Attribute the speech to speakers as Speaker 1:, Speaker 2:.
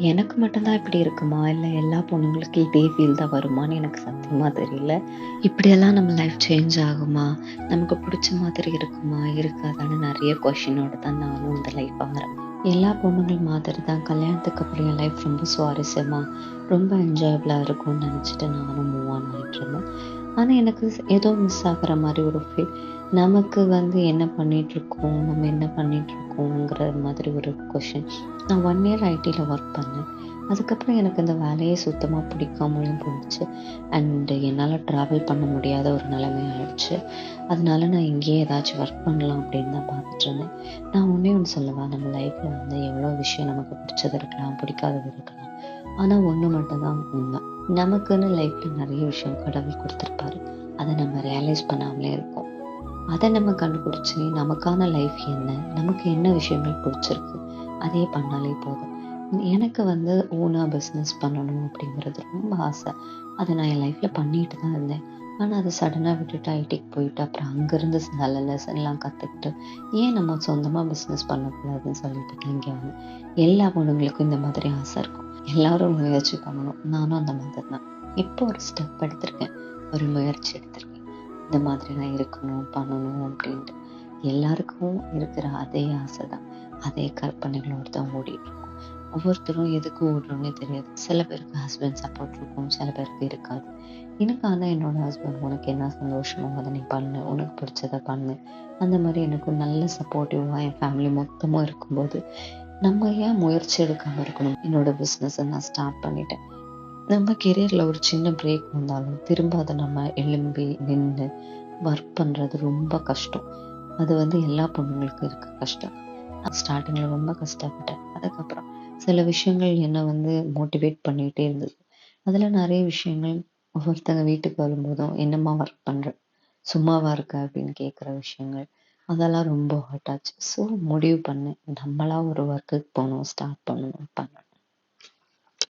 Speaker 1: எனக்கு மட்டும்தான் இப்படி இருக்குமா? இல்லை எல்லா பொண்ணுங்களுக்கும் இதே ஃபீல் தான் வருமான்னு எனக்கு சத்தியமாக தெரியல. இப்படியெல்லாம் நம்ம லைஃப் சேஞ்ச் ஆகுமா? நமக்கு பிடிச்ச மாதிரி இருக்குமா? இருக்காதான்னு நிறைய கொஸ்டினோட தான் நானும் இந்த லைஃப் ஆரம்பிச்சேன். எல்லா பொண்ணுங்கள் மாதிரி தான் கல்யாணத்துக்கு அப்புறம் என் லைஃப் ரொம்ப சுவாரஸ்யமாக ரொம்ப என்ஜாயபிளாக இருக்கும்னு நினச்சிட்டு நானும் மூவ் ஆன் ஆயிட்டுருந்தேன். ஆனால் எனக்கு ஏதோ மிஸ் ஆகுற மாதிரி ஒரு ஃபீல். நமக்கு வந்து என்ன பண்ணிட்டுருக்கோம்? நம்ம என்ன பண்ணிகிட்ருக்கோங்கிற மாதிரி ஒரு கொஷின் நான் ஒன் இயர் ஐடியில் ஒர்க் பண்ணேன். அதுக்கப்புறம் எனக்கு இந்த வேலையே சுத்தமாக பிடிக்காமலும் போயிடுச்சு. அண்ட் என்னால் ட்ராவல் பண்ண முடியாத ஒரு நிலைமை ஆயிடுச்சு. அதனால நான் இங்கேயே ஏதாச்சும் ஒர்க் பண்ணலாம் அப்படின்னு தான் பார்த்துட்ருந்தேன் நான் ஒன்றே ஒன்று சொல்லுவேன் நம்ம லைஃப்பில் வந்து எவ்வளோ விஷயம் நமக்கு பிடிச்சது இருக்கலாம், பிடிக்காதது இருக்கலாம். ஆனால் ஒன்று மட்டும் தான் நமக்குன்னு லைஃப்பில் நிறைய விஷயம் கடவுள் கொடுத்துருப்பாரு அதை நம்ம ரியலைஸ் பண்ணாமலே இருக்கோம். அதை நம்ம கண்டுபிடிச்சு நமக்கான லைஃப் என்ன? நமக்கு என்ன விஷயங்கள் பிடிச்சிருக்கு? அதே பண்ணாலே போதும். எனக்கு வந்து ஓனாக பிஸ்னஸ் பண்ணணும் அப்படிங்கிறது ரொம்ப ஆசை. அதை நான் என் லைஃப்பில் பண்ணிட்டு தான் இருந்தேன். ஆனால் அதை சடனாக விட்டுட்டு ஐடிக்கு போயிட்டு அப்புறம் அங்கேருந்து நல்ல லெசன்லாம் கற்றுக்கிட்டு ஏன் நம்ம சொந்தமாக பிஸ்னஸ் பண்ணக்கூடாதுன்னு சொல்லிட்டு இங்கே வந்து எல்லா பொண்ணுங்களுக்கும் இந்த மாதிரி ஆசை இருக்கும். எல்லாரும் முயற்சி பண்ணணும். நானும் அந்த மாதிரி தான். இப்போ ஒரு ஸ்டெப் எடுத்திருக்கேன். ஒரு முயற்சி எடுத்திருக்கேன். இந்த மாதிரி நான் இருக்கணும், பண்ணணும் அப்படின்ட்டு. எல்லாருக்கும் இருக்கிற அதே ஆசை தான். அதே கற்பனைகளோடு தான் ஓடிட்டு இருக்கும் ஒவ்வொருத்தரும் எதுக்கு ஓடுறோம்னே தெரியாது. சில பேருக்கு ஹஸ்பண்ட் சப்போர்ட் இருக்கும். சில பேருக்கு இருக்காது. எனக்கு ஆனா என்னோட ஹஸ்பண்ட் உனக்கு என்ன சந்தோஷமோ அதை நீ பண்ணு. உனக்கு பிடிச்சதை பண்ணு. அந்த மாதிரி எனக்கு நல்ல சப்போர்ட்டிவாக என் ஃபேமிலி மொத்தமாக இருக்கும்போது, நம்ம ஏன் முயற்சி எடுக்காம இருக்கணும்? என்னோட பிஸ்னஸை நான் ஸ்டார்ட் பண்ணிட்டேன். நம்ம கெரியர்ல ஒரு சின்ன பிரேக் வந்தாலும், திரும்ப அதை நம்ம எலும்பி நின்று ஒர்க் பண்றது ரொம்ப கஷ்டம். அது வந்து எல்லா பொண்ணுங்களுக்கும் இருக்க கஷ்டம். நான் ரொம்ப கஷ்டப்பட்டேன். அதுக்கப்புறம் சில விஷயங்கள் என்ன வந்து மோட்டிவேட் பண்ணிட்டே இருந்தது. அதுல நிறைய விஷயங்கள் ஒவ்வொருத்தங்க வீட்டுக்கு வரும்போதும், "என்னம்மா ஒர்க் பண்ற? சும்மாவா இருக்க?" அப்படின்னு கேட்குற விஷயங்கள். அதெல்லாம் ரொம்ப ஹர்ட் ஆச்சு. ஸோ முடிவு பண்ணேன். நம்மளா ஒரு ஒர்க்குக்கு போகணும் ஸ்டார்ட் பண்ணணும், பண்ணணும்.